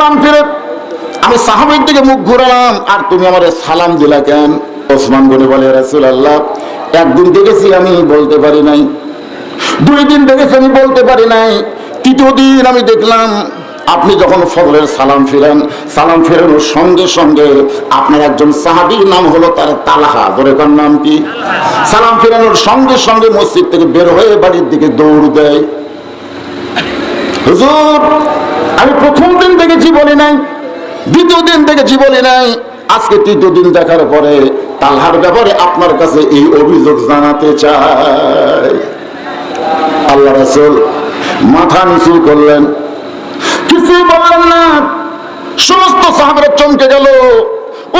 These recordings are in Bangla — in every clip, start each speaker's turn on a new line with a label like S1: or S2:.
S1: সালাম ফিরে আমি সাহাবির দিকে মুখ ঘুরালাম, আর তুমি আমার সালাম দিলা কেন? ওসমান গনি বলে রাসুল আল্লাহ একদিন দেখেছি আমি, বলতে পারি নাই। দুই দিন দেখেছি আমি, বলতে পারি নাই। তৃতীয় দিন আমি দেখলাম, আপনি যখন ফজরের সালাম ফিরেন, সালাম ফেরানোর সঙ্গে সঙ্গে আপনার একজন সাহাবীর নাম হলো তার তালাহা। ধরে তার নাম কি? সালাম ফেরানোর সঙ্গে সঙ্গে মসজিদ থেকে বের হয়ে বাড়ির দিকে দৌড় দেয়। হুজুর আমি প্রথম দিন দেখেছি বলি নাই, দ্বিতীয় দিন দেখেছি বলি নাই, আজকে তৃতীয় দিন দেখার পরে তালহার ব্যাপারে আপনার কাছে এই অভিযোগ জানাতে চাই। আল্লাহ রাসূল মাথা নিচু করলেন। কিছুই বললেন না, সমস্ত সাহাবেরা চমকে গেল।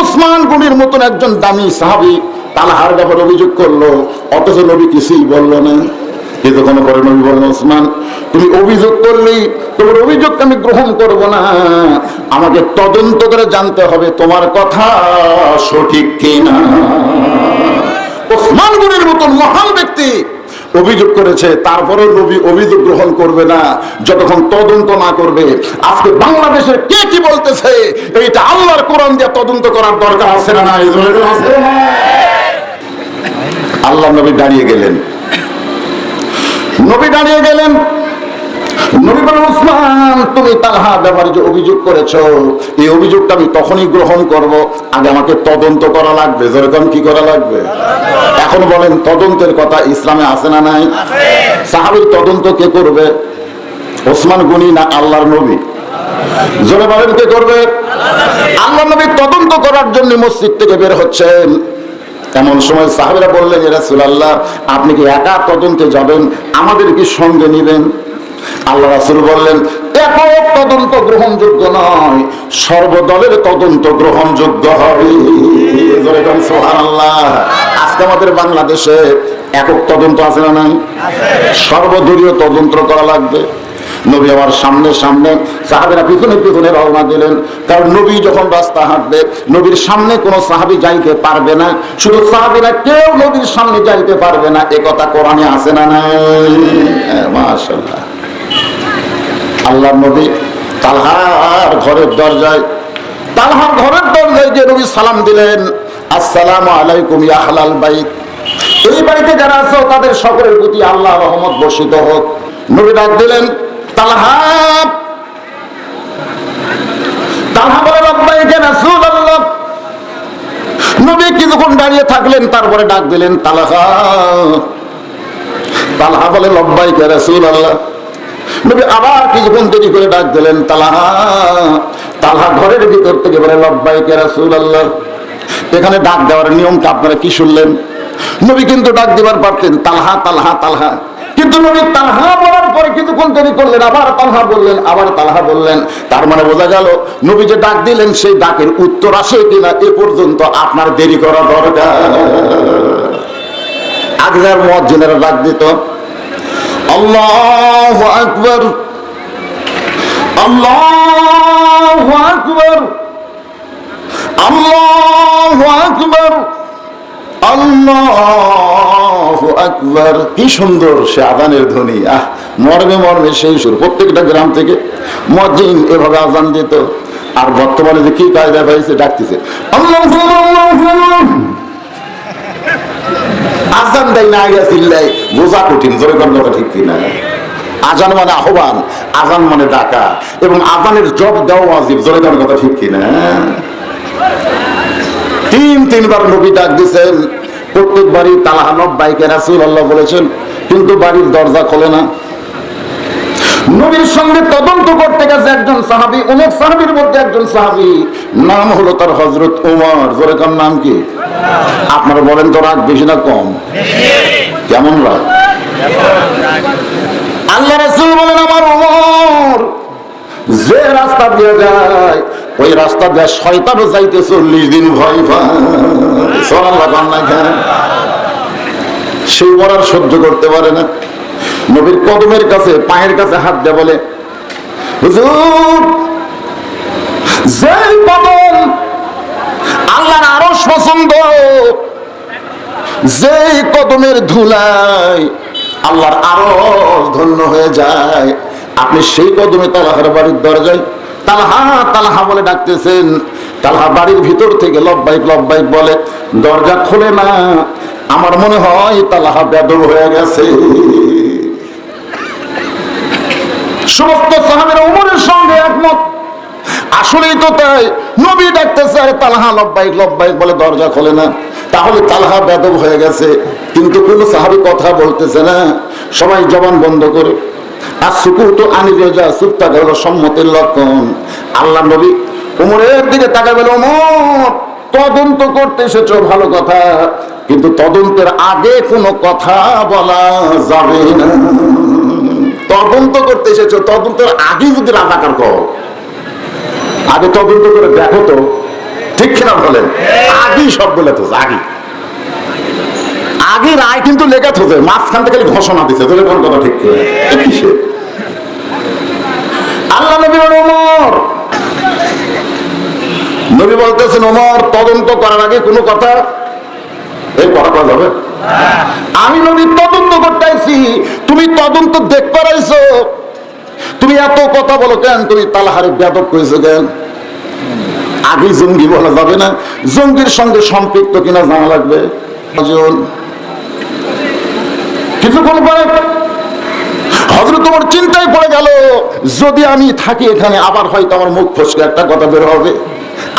S1: উসমান গুনির মতন একজন দামি সাহাবি তালহার ব্যাপারে অভিযোগ করল, অথচ নবী কিছুই বলল না এতক্ষণ পরে নবী বললেন, উসমান, তুমি অভিযোগ করলেই তোমার অভিযোগকে আমি গ্রহণ করব না। আমাকে তদন্ত করে জানতে হবে তোমার কথা সঠিক কিনা। ওসমান গনির মতন মহান ব্যক্তি অভিযোগ করেছে তারপরে নবী অভিযোগ গ্রহণ করবে না, যতক্ষণ তদন্ত না করবে। আজকে বাংলাদেশের কে কি বলতেছে, এইটা আল্লাহর কোরআন দিয়ে তদন্ত করার দরকার আছে না? আল্লাহ নবী দাঁড়িয়ে গেলেন। নবী দাঁড়িয়ে গেলেন। তখনই গ্রহণ আগে আমাকে তদন্ত করা লাগবে। কি করা লাগবে? এখন বলেন, তদন্তের কথা আছে না নাই? তদন্ত কে করবে? ওসমান গনি না আল্লাহর নবী? জোরে বলেন, কে করবে? আল্লাহ নবী তদন্ত করার জন্য মসজিদ থেকে বের হচ্ছেন। এমন সময় সাহাবিরা বললেন রাসূলুল্লাহ, আপনি কি একা তদন্তে যাবেন? আমাদের কি সঙ্গে নেবেন? আল্লাহ রাসূল বললেন একক তদন্ত গ্রহণযোগ্য নয় সর্বদলের তদন্ত গ্রহণযোগ্য হবে। আজকে আমাদের বাংলাদেশে একক তদন্ত আছে না নাই? সর্বদলীয় তদন্ত করা লাগবে। নবী আমার সামনে সামনে সাহাবেরা পিছনে পিছনে রওনা দিলেন। কারণ নবী যখন রাস্তা হাঁটবে নবীর সামনে কোনো সাহাবি যাইতে পারবে না। শুধু সাহাবিরা কেউ নবীর সামনে যাইতে পারবে না। এ কথা কোরআনে আছে না নাই? হ্যাঁ, মাশাআল্লাহ। আল্লাহ নবী তালহার ঘরের দরজায়, তালহার ঘরের দরজায় যে নবী সালাম দিলেন, আসসালাম আলাইকুম ইয়া হালাল এই বাড়িতে যারা আছো, তাদের সকলের প্রতি আল্লাহ রহমত বর্ষিত হোক। নবী ডাক দিলেন, তালহা। তালহা বলে রব্বাইকে রাসূলুল্লাহ। নবী কিছুক্ষণ দাঁড়িয়ে থাকলেন, তারপরে ডাক দিলেন, তালহা। তালহা বলে, লব্বাইকে রাসূলুল্লাহ। নবী আবার কিছুক্ষণ দেরি করে ডাক দিলেন তালহা তালহা ঘরের ভিতর থেকে বলে, লব্বাইকে রাসূলুল্লাহ। এখানে ডাক দেওয়ার নিয়মটা আপনারা কি শুনলেন? নবী কিন্তু ডাক দেবার পারতেন, তালহা তালহা তালহা। কিন্তু নবী তালহা বলার পরে কিছুক্ষণ দেরি করলেন, আবার তালহা বললেন, আবার তালহা বললেন। তার মানে বোঝা গেল, নবী যে ডাক দিলেন, সেই ডাকের উত্তর আসে কিনা এ পর্যন্ত আপনার দেরি করা দরকার। আগের মজ্জিনেরা ডাক দিত আল্লাহ আকবর। আল্লাহ আকবর। আল্লাহ আকবর। আল্লাহ আকবর। কি সুন্দর সে আদানের ধ্বনি। আহ, মর্মে মর্মে সেই সুর। প্রত্যেকটা গ্রাম থেকে মজিন এভাবে আজান দিত। আর বর্তমানে যে কি কায়দা পাইছে ডাকতেছে, আল্লাহ আজান দেয় না, আগে চিল্লাই বোঝা কঠিন, জোরে কথা ঠিক কিনা? আজান মানে আহ্বান, আজান মানে ডাকা। এবং আজানের জব দেওয়া আজিব জোরে কথা ঠিক কিনা? তিন, তিনবার নবী ডাক দিছেন। প্রত্যেক বাড়ি তালাহানব বাইকে রাসুল আল্লাহ বলেছেন, কিন্তু বাড়ির দরজা খোলে না। নবীর সঙ্গে তদন্ত করতে গেছে একজন সাহাবি অনেক সাহাবির মধ্যে একজন সাহাবি। নাম হলো তার হজরত উমর। জোরে কার নাম কি? আপনারা বলেন তো রাগ বেশি না কম? কেমন রাগ? আল্লাহ রাসূল বলেন, আমার উমর, যে রাস্তা দিয়ে যায়, ওই রাস্তা দিয়ে শয়তানও যাইতে চল্লিশ দিন ভয় পায়। সোনাল্লাহ কান্না খায় সেই মরার সহ্য করতে পারে না। নবীর কদমের কাছে, পায়ের কাছে হাত দেয় বলে, হুজুর, যেই কদম আল্লাহর আরও পছন্দ, যেই কদমের ধুলায় আল্লাহর আরও ধন্য হয়ে যায়, আপনি সেই কদমে তালাহার বাড়ির দরজায় তালহা তালহা বলে ডাকতেছেন। তালহা বাড়ির ভিতর থেকে লব্বাইক লব্বাইক বলে, দরজা খোলে না, আমার মনে হয় তালহা বেদব হয়ে গেছে। সমস্ত সাহাবের উমরের সঙ্গে একমত। আসলেই তো তাই। নবী ডাকতেছে, আরে তালহা, লব্বাইক লব্বাইক বলে দরজা খোলে না। তাহলে তালহা বেদব হয়ে গেছে। কিন্তু কোনো সাহাবি কথা বলতেছে না। সবাই জবান বন্ধ করে। আর সুকুত আনি রেজা চুপ থাকা হলো সম্মতির লক্ষণ। আল্লাহ নবী উমরের দিকে তাকাবেন ওমর তদন্ত করতে এসেছ, ভালো কথা। কিন্তু তদন্তের আগে কোনো কথা বলা যাবে না। তদন্ত করতে এসেছ, তদন্তের আগে যদি রাজাকার কর আগে তদন্ত করে দেখো তো, ঠিক কিনা বলেন? আগেই সব বলে তো আগে আগে রায় কিন্তু লেগে থাকে মাঝখান থেকে ঘোষণা দিছে তোদের কোন কথা ঠিক করে? এ কিসের আল্লাহ নবী ওমর নবী বলতেছেন, ওমর, তদন্ত করার আগে কোনো কথা এই কথা যাবে? আমি নবী তদন্ত করতে আইছি তুমি তদন্ত দেখতে পারাইছো তুমি এত কথা বলো কেন? তুমি তালাহারে ব্যাপক করেছ কেন? আগে জঙ্গি বলা যাবে না। জঙ্গির সঙ্গে সম্পৃক্ত কিনা জানা লাগবে। কিছুক্ষণ পরে হজরত তোমার চিন্তায় পড়ে গেল। যদি আমি থাকি এখানে, আবার হয়তো আমার মুখ ফসকে একটা কথা বের হবে।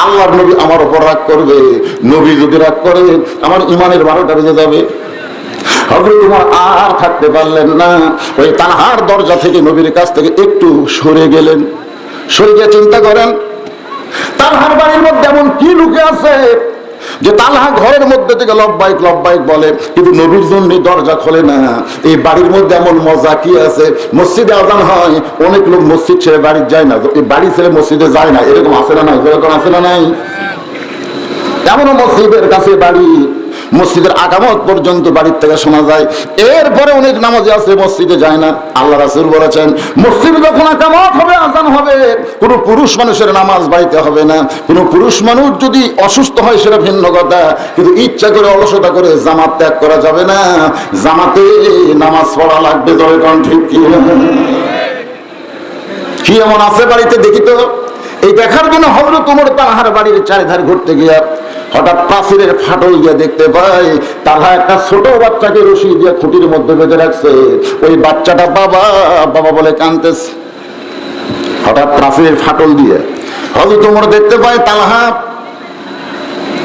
S1: আল্লাহর নবী আমার উপর রাগ করবে, নবী যদি রাগ করে, আমার ইমানের বারোটা বেজে যাবে। আর থাকতে পারলেন না। ওই তাহার দরজা থেকে নবীর কাছ থেকে একটু সরে গেলেন। সরে গিয়ে চিন্তা করেন তালহার বাড়ির মধ্যে এমন কি লুকে আছে? যে তালহা ঘরের মধ্যে থেকে লব্বাইক লব্বাইক বলে, কিন্তু নবীর জন্য দরজা খোলে না। এই বাড়ির মধ্যে এমন মজা কি আছে? মসজিদে আজান হয়, অনেক লোক মসজিদ ছেড়ে বাড়ি যায় না। এই বাড়ি ছেড়ে মসজিদে যায় না। এরকম আসে না নাই? এরকম আসে না নাই? এমনও মসজিদের কাছে বাড়ি মসজিদের আকামত পর্যন্ত বাড়ির থেকে শোনা যায়। এরপরে অনেক নামাজে আছে, মসজিদে যায় না। আল্লাহ রাসুল বলেছেন, মসজিদ যখন আকামত হবে, আজান হবে, কোনো পুরুষ মানুষের নামাজ বাড়িতে হবে না। কোনো পুরুষ মানুষ যদি অসুস্থ হয়, সেটা ভিন্ন কথা। কিন্তু ইচ্ছা করে, অলসতা করে জামাত ত্যাগ করা যাবে না। জামাতে নামাজ পড়া লাগবে, তবে কোন ঠিক কি? কি এমন আছে বাড়িতে, দেখি তো? এই দেখার জন্য হজরত তোমার তাহার বাড়ির চারিধার ঘুরতে গিয়া হঠাৎ প্রাচীরের ফাটল দিয়ে দেখতে পাই তাহা একটা ছোট বাচ্চাকে রশি দিয়ে খুঁটির মধ্যে বেঁধে রাখছে। ওই বাচ্চাটা বাবা বাবা বলে কানতেছে। হঠাৎ প্রাচীরের ফাটল দিয়ে হজরত তোমার দেখতে পাই তালহা,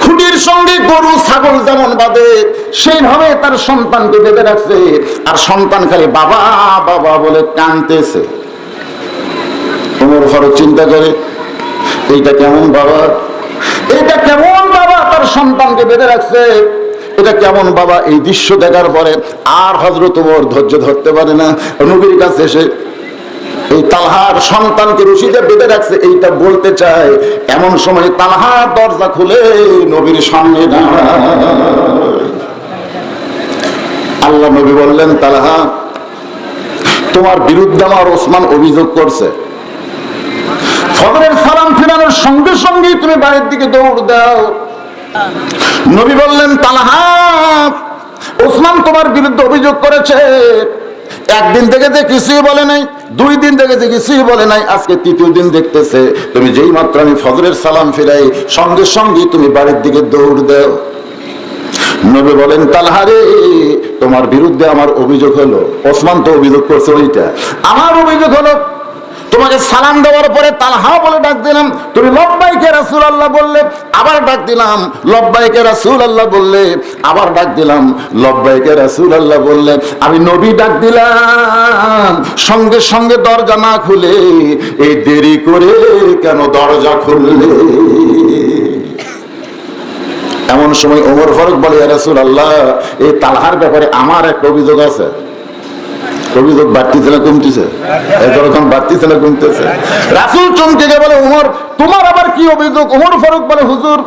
S1: খুঁটির সঙ্গে গরু, ছাগল যেমন বাঁধে, সেইভাবে তার সন্তানকে বেঁধে রাখছে। আর সন্তান খালি বাবা বাবা বলে কানতেছে। ওমর ফারুক চিন্তা করে, এইটা কেমন বাবা? এটা কেমন তার সন্তানকে বেঁধে রাখছে। এটা কেমন বাবা? এই দৃশ্য দেখার পরে আর হজরত ওমর ধৈর্য ধরতে পারে না। নবীর কাছে এসে এই তালহার সন্তানকে রশিদে বেঁধে রাখছে, এইটা বলতে চায়, এমন সময় তালহার দরজা খুলে নবীর সামনে আল্লাহ নবী বললেন, তালহা, তোমার বিরুদ্ধে আমার ওসমান অভিযোগ করছে। ফজরের সালাম ফেরানোর সঙ্গে সঙ্গেই তুমি বাড়ির দিকে দৌড় দাও। নবী বললেন, তালাহা, ওসমান তোমার বিরুদ্ধে অভিযোগ করেছে। একদিন থেকে যে কিছুই বলে নাই, দুই দিন থেকে যে কিছুই বলে নাই, আজকে তৃতীয় দিন দেখতেছে। তুমি যেই মাত্র আমি ফজরের সালাম ফিরাই, সঙ্গে সঙ্গে তুমি বাড়ির দিকে দৌড় দাও। নবী বলেন তালহারে তোমার বিরুদ্ধে আমার অভিযোগ হলো। ওসমান তো অভিযোগ করছে ওইটা। আমার অভিযোগ হলো, তোমাকে সালাম দেওয়ার পরে তালহা বলে ডাক দিলাম। তুমি লব্বাইকে রাসুল আল্লাহ বললে আবার ডাক দিলাম, লব্বাইকে রাসুল আল্লাহ বললে, আবার ডাক দিলাম, লব্বাইকে রাসুল আল্লাহ বললে, আমি নবী ডাক দিলাম, সঙ্গে সঙ্গে দরজা না খুলে, এই দেরি করে কেন দরজা খুললে? এমন সময় ওমর ফারুক বলে রাসুল আল্লাহ এই তালহার ব্যাপারে আমার একটা অভিযোগ আছে। অভিযোগ বাড়তিছে না কমতিছে। এখন বাড়তিছে না কমতেছে। রাসুল চমকে গিয়ে বলে, উমর, তোমার আবার কি অভিযোগ? উমর ফারুক বলে, হুজুর,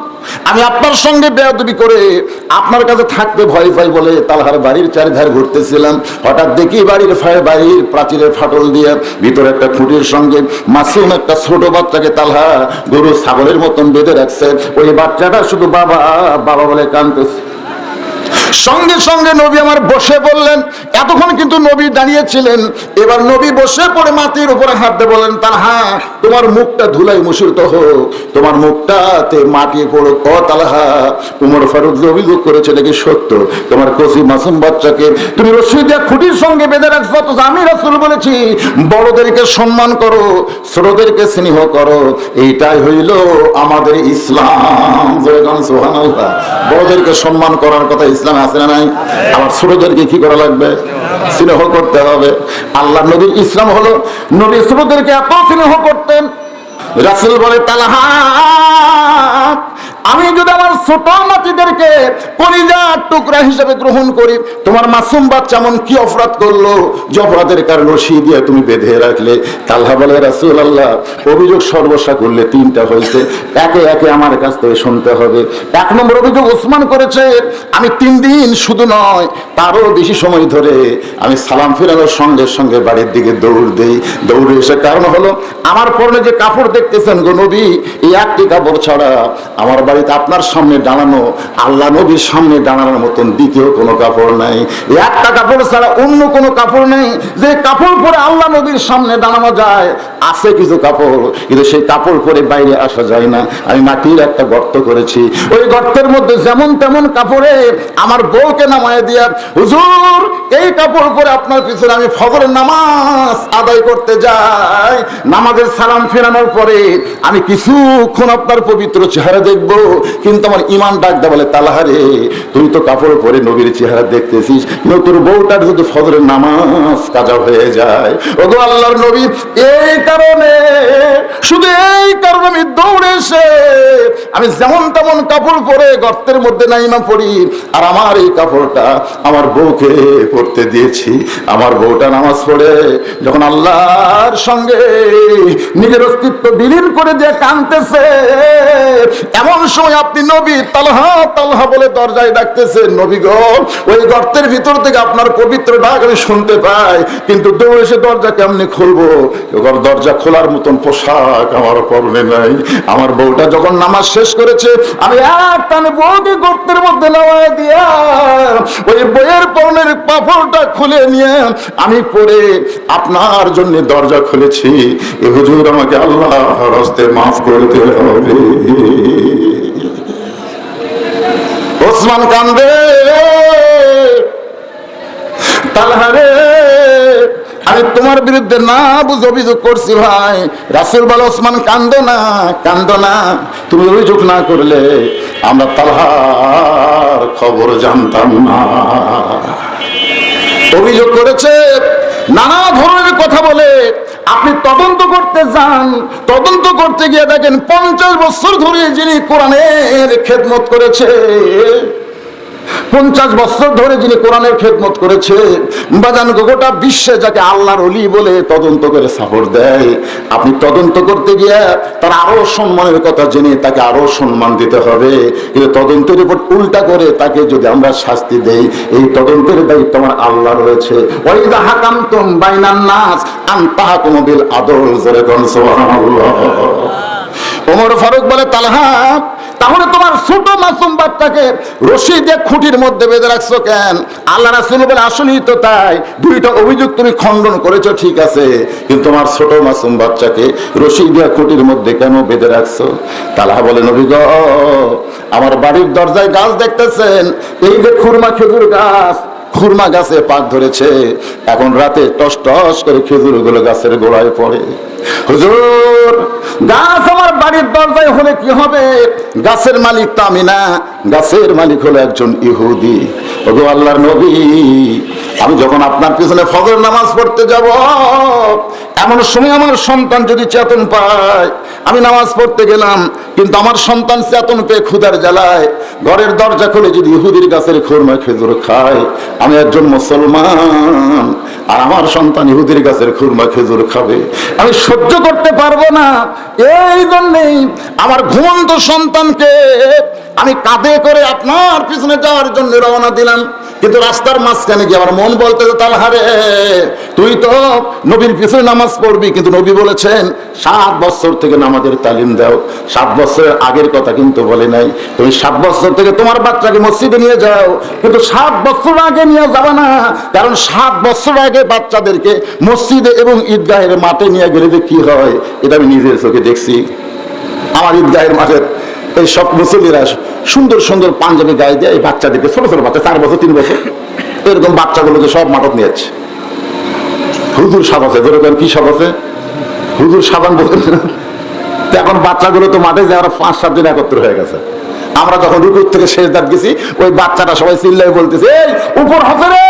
S1: আমি আপনার সঙ্গে বেয়াদবি করে আপনার কাছে থাকতে ভয় পাই বলে তালহার বাড়ির চারিধার ঘুরতেছিলাম। হঠাৎ দেখি বাড়ির বাড়ির প্রাচীরের ফাটল দিয়ে ভিতরে একটা খুঁটির সঙ্গে মাসুম একটা ছোট বাচ্চাকে তালহা গরু ছাগলের মতন বেঁধে রাখছে। ওই বাচ্চাটা শুধু বাবা বাবা বলে কানতেছে সঙ্গে সঙ্গে নবী আমার বসে বললেন এতক্ষণ কিন্তু নবী দাঁড়িয়েছিলেন। এবার নবী বসে পড়ে মাটির উপরে হাত দিয়ে বলেন, তার হ্যাঁ তোমার মুখটা ধুলাই মুসিরত হোক তোমার মুখটাতে মাটি পড়ো ক তালহা, উমর ফারুক অভিযোগ করেছে নাকি সত্য? তোমার কসি মাসুম বাচ্চাকে তুমি রশি দিয়া খুঁটির সঙ্গে বেঁধে রাখছো, অথচ আমি রাসূল বলেছি, বড়দেরকে সম্মান করো, ছোটদেরকে স্নেহ করো, এইটাই হইল আমাদের ইসলাম। বড়দেরকে সম্মান করার কথা ইসলাম আছে না নাই? আবার ছোটদেরকে কি করা লাগবে? স্নেহ করতে হবে। আল্লাহ নবীর ইসলাম হলো, নবী ছোটদেরকে এত স্নেহ করতেন। রাসুল বলে, তালাহা আমি যদি আমার ছোট নাতিদেরকে কলিজার টুকরা হিসেবে গ্রহণ করি, তোমার মাসুম বাচ্চা এমন কি অপরাধ করল যে অপরাধের কারণ রশি দিয়ে তুমি বেঁধে রাখলে? তাল্লাহ বলে রাসুল আল্লাহ অভিযোগ সর্বসা করলে তিনটা হয়েছে। একে একে আমার কাছ থেকে শুনতে হবে। এক নম্বর অভিযোগ ওসমান করেছে, আমি তিন দিন শুধু নয়, তারও বেশি সময় ধরে আমি সালাম ফেরানোর সঙ্গে সঙ্গে বাড়ির দিকে দৌড় দেই। দৌড়ে এসে কারণ হলো, আমার পরনে যে কাপড় দেখতেছেন গো নবী, এই একটি কাপড় ছাড়া আমার বাড়িতে আপনার সামনে দাঁড়ানো, আল্লাহ নবীর সামনে দাঁড়ানোর মতন দ্বিতীয় কোনো কাপড় নাই। একটা কাপড় ছাড়া অন্য কোনো কাপড় নেই। যে কাপড় পরে আল্লাহ নবীর সামনে দাঁড়ানো যায়, আছে কিছু কাপড়, কিন্তু সেই কাপড় পরে বাইরে আসা যায় না। আমি মাটির একটা গর্ত করেছি। ওই গর্তের মধ্যে যেমন তেমন কাপড়ে আমার বউকে নামায় দিয়া, হুজুর, এই কাপড় পরে আপনার পিছনে আমি ফজরের নামাজ আদায় করতে যাই। নামাজের সালাম ফেরানোর পরে আমি কিছুক্ষণ আপনার পবিত্র চেহারা দেখব। কিন্তু আমার ইমান ডাক দা বলে, তালাহারে, তুই তো কাপড় পরে নবীর চেহারা দেখতেছিস তোর বউটার শুধু ফজরের নামাজ কাজা হয়ে যায়। ওগো আল্লাহর নবী, এই কারণে, শুধু এই কারণে আমি দৌড়ে এসে, আমি যেমন তেমন কাপড় পরে গর্তের মধ্যে নাইমা পড়ি, আর আমার এই কাপড়টা আমার বউকে পড়তে দিয়েছি। আমার বউটা নামাজ পড়ে, যখন আল্লাহর সঙ্গে নিজের অস্তিত্ব বিলীন করে দিয়ে কানতেছে এমন সময় আপনি নবী, তালহা তালহা বলে দরজায় ডাকতেছে নবী ওই গর্তের ভিতর থেকে আপনার পবিত্র ডাক আমি শুনতে পাই, কিন্তু দৌড়ে এসে দরজা কেমনি খুলবো? এবার দরজা খোলার মতন পোশাক আমার পরনে নাই, আমার বউটা যখন নামাজ শেষ করেছে, আমি এক বউকে গর্তের মধ্যে নামায় দিয়া, ওই বইয়ের পরনের পাপড়টা খুলে নিয়ে আমি পরে আপনার জন্য দরজা খুলেছি। এ হুজুর, আমাকে আল্লাহ হস্তে মাফ করতে হবে। ওসমান কান্দে তালহারে আমি তোমার বিরুদ্ধে না বুঝ অভিযোগ করছি ভাই। রাসুল বল ওসমান কান্দ না কান্দ না। তুমি অভিযোগ না করলে আমরা তালহার খবর জানতাম না। অভিযোগ করেছে, নানা ধরনের কথা বলে। আপনি তদন্ত করতে যান, তদন্ত করতে গিয়ে দেখেন পঞ্চাশ বছর ধরে যিনি কোরআনের খেদমত করেছে পঞ্চাশ বছর ধরে যিনি কোরআনের খেদমত করেছে, বাজান গোটা বিশ্বে যাকে আল্লাহর অলি বলে তদন্ত করে সাপোর্ট দেয়। আপনি তদন্ত করতে গিয়ে তার আরও সম্মানের কথা জেনে তাকে আরও সম্মান দিতে হবে। কিন্তু তদন্তের উপর উল্টা করে তাকে যদি আমরা শাস্তি দেই, এই তদন্তের দায়িত্ব আমার আল্লাহ রয়েছে। হাকামতুম বাইনান আন তাহাকুম বিল আদল কোন ওমর ফারুক বলে, তালহা তাহলে তোমার ছোট মাসুম বাচ্চাকে রশি দিয়ে খুঁটির মধ্যে বেঁধে রাখছো কেন? আল্লাহ রাসুল বলে, আসলেই তো তাই। দুইটা অভিযোগ তুমি খণ্ডন করেছ, ঠিক আছে। কিন্তু তোমার ছোট মাসুম বাচ্চাকে রশি দিয়ে খুঁটির মধ্যে কেন বেঁধে রাখছো? তালাহা বলে নবীগ আমার বাড়ির দরজায় গাছ দেখতেছেন। এই যে খুরমা খেজুর গাছ খুরমা গাছে পাক ধরেছে। এখন রাতে টস টস করে খেজুরগুলো গাছের গোড়ায় পড়ে। হুজুর, গাছ আমার বাড়ির দরজায় হলে কি হবে? গাছের মালিক তো আমি না। গাছের মালিক হলো একজন ইহুদি। ওগো আল্লাহর নবী, আমি যখন আপনার পিছনে ফজর নামাজ পড়তে যাব, এমন সময় আমার সন্তান যদি চেতন পায় আমি নামাজ পড়তে গেলাম, কিন্তু আমার সন্তান চেতন পেয়ে ক্ষুধার জ্বালায়। ঘরের দরজা খুলে যদি ইহুদির গাছের খোরমা খেজুর খায়, আমি একজন মুসলমান। আর আমার সন্তান ইহুদির গাছের খুরমা খেজুর খাবে। আমি সহ্য করতে পারব না। এই জন্যেই আমার ঘুমন্ত সন্তানকে আমি কাঁধে করে আপনার পিছনে যাওয়ার জন্য রওনা দিলাম। কিন্তু রাস্তার মাঝখানে গিয়ে আমার মন বলতে তালহারে তুই তো নবীর পিছনে নামাজ পড়বি। কিন্তু নবী বলেছেন, সাত বছর থেকে নামাজের তালিম দাও। সাত বছরের আগের কথা কিন্তু বলে নাই। তুমি সাত বছর থেকে তোমার বাচ্চাকে মসজিদে নিয়ে যাও, কিন্তু সাত বছর আগে নিয়ে যাবে না। কারণ সাত বছর আগে বাচ্চাদেরকে মসজিদে এবং ঈদগাহের মাঠে নিয়ে গেলে যে কি হয়, এটা আমি নিজের চোখে দেখছি। আমার ঈদগাহের মাঠের এই সব মুসলিরা সুন্দর সুন্দর পাঞ্জাবি গায়ে দিয়ে এই বাচ্চাদেরকে, ছোট ছোট বাচ্চা, চার বছর, তিন বছর, এরকম বাচ্চাগুলোকে সব মাঠত নিয়ে যাচ্ছে। হুজুর সাজাছে যেরকম কি সাজাছে হুজুর সাজান বলছেন না? তো এখন বাচ্চাগুলো তো মাঠে যে আমরা পাঁচ, সাত দিন একত্র হয়ে গেছে। আমরা যখন রুকুর থেকে শেষ দাঁত গেছি, ওই বাচ্চাটা সবাই চিল্লাই বলতেছে, এই, উপর হসে রে!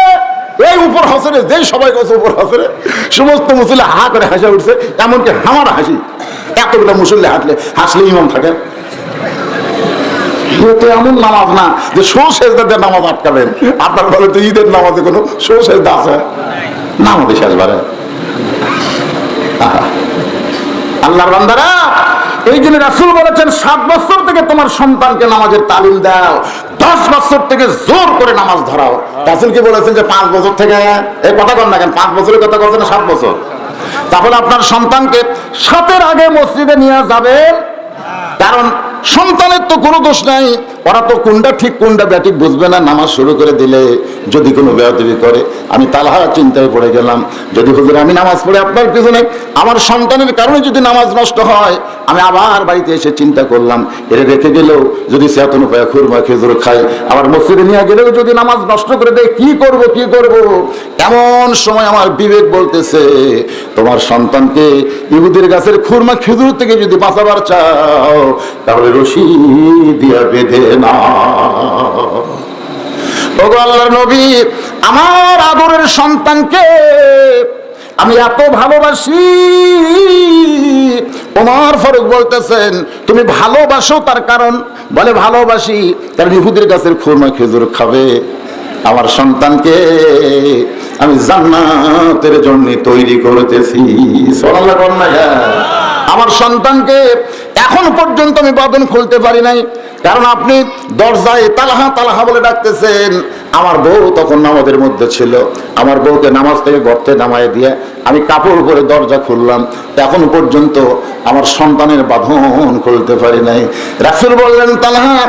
S1: এই উপর হসে রে! যেই সবাই গেছে উপর হসে সমস্ত মুসল্লি হা করে হাসে উঠছে, এমনকি আমার হাসি। এতগুলো মুসল্লি হাঁটলে, হাসলে ইমাম থাকে। এমন নামাজ না যে শো শেষদাদের নামাজ আটকাবেন। আপনার বলে তো ঈদের নামাজে কোনো শো শেষদা আছে? নামাজে শেষবারে আহা। আল্লাহর বান্দারা, এই জন্য রাসূল বলেছেন, সাত বছর থেকে তোমার সন্তানকে নামাজের তালিম দাও, দশ বছর থেকে জোর করে নামাজ ধরাও। রাসূল কি বলেছেন যে পাঁচ বছর থেকে? এই কথা কর না কেন, পাঁচ বছরের কথা বলছেন সাত বছর? তাহলে আপনার সন্তানকে সাতের আগে মসজিদে নিয়ে যাবেন। কারণ সন্তানের তো কোনো দোষ নাই। ওরা তো কোনটা ঠিক, কোনটা ব্যাটিক বুঝবে না। নামাজ শুরু করে দিলে যদি কোনো বেয়াদবি করে, আমি তালহা চিন্তায় পড়ে গেলাম, যদি হুজুর আমি নামাজ পড়ে আপনার পিছনে, আমার সন্তানের কারণে যদি নামাজ নষ্ট হয়, আমি আবার বাড়িতে এসে চিন্তা করলাম, এর রেখে গেলেও যদি সেতন উপায় খুরমা, খেজুর খায়, আবার মসজিদে নিয়ে গেলেও যদি নামাজ নষ্ট করে দেয়, কি করব কি করব? এমন সময় আমার বিবেক বলতেছে, তোমার সন্তানকে ইহুদের গাছের খুরমা, খেজুর থেকে যদি বাঁচাবার চাও, তাহলে রশি দিয়া বেঁধে না। নবী, আমার আদরের সন্তানকে আমি এত ভালোবাসি। ওমর ফারুক বলতেছেন, তুমি ভালোবাসো তার কারণ। বলে, ভালোবাসি, কারণ ইহুদের গাছের খুরমা খেজুর খাবে। আমার সন্তানকে আমি জান্নাতের জন্য তৈরি করতেছি। হ্যাঁ। আমার সন্তানকে এখন পর্যন্ত আমি বাদন খুলতে পারি নাই। কারণ আপনি দরজায় তালাহা তালাহা বলে ডাকতেছেন। আমার বউ তখন নামাজের মধ্যে ছিল। আমার বউকে নামাজ থেকে গর্তে নামায় দিয়ে আমি কাপড় পরে দরজা খুললাম। এখন পর্যন্ত আমার সন্তানের বাঁধন খুলতে পারি নাই। রাসুল বললেন তালাহা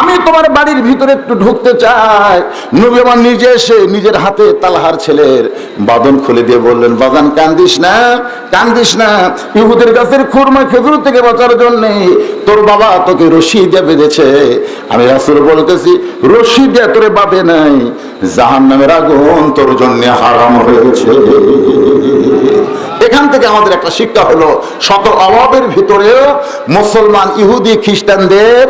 S1: আমি তোমার বাড়ির ভিতরে একটু ঢুকতে চাই। নবী আমার নিজে এসে নিজের হাতে তালাহার ছেলের বাঁধন খুলে দিয়ে বললেন, বাগান কান্দিস না কান্দিস না। ইহুদের গাছের খুরমা খেজুর থেকে বাঁচার জন্য তোর বাবা তোকে রশি দিয়ে বেঁধেছে। আমি রাসুল বলতেছি, রশি দিয়ে তোরে বাঁধে নাই। জাহান নামের আগুন তোর জন্য হারাম হয়েছে। এখান থেকে আমাদের একটা শিক্ষা হলো শত অভাবের ভিতরেও মুসলমান ইহুদি, খ্রিস্টানদের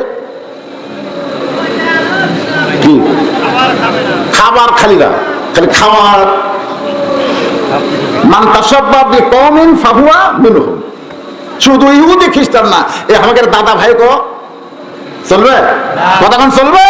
S1: খাবার খালি না, খালি খাবার। মান তাসাব্বা মিনহুম। শুধু ইহুদি, খ্রিস্টান না, এ আমাদের দাদা ভাই কো, চলবে? কতক্ষণ চলবে?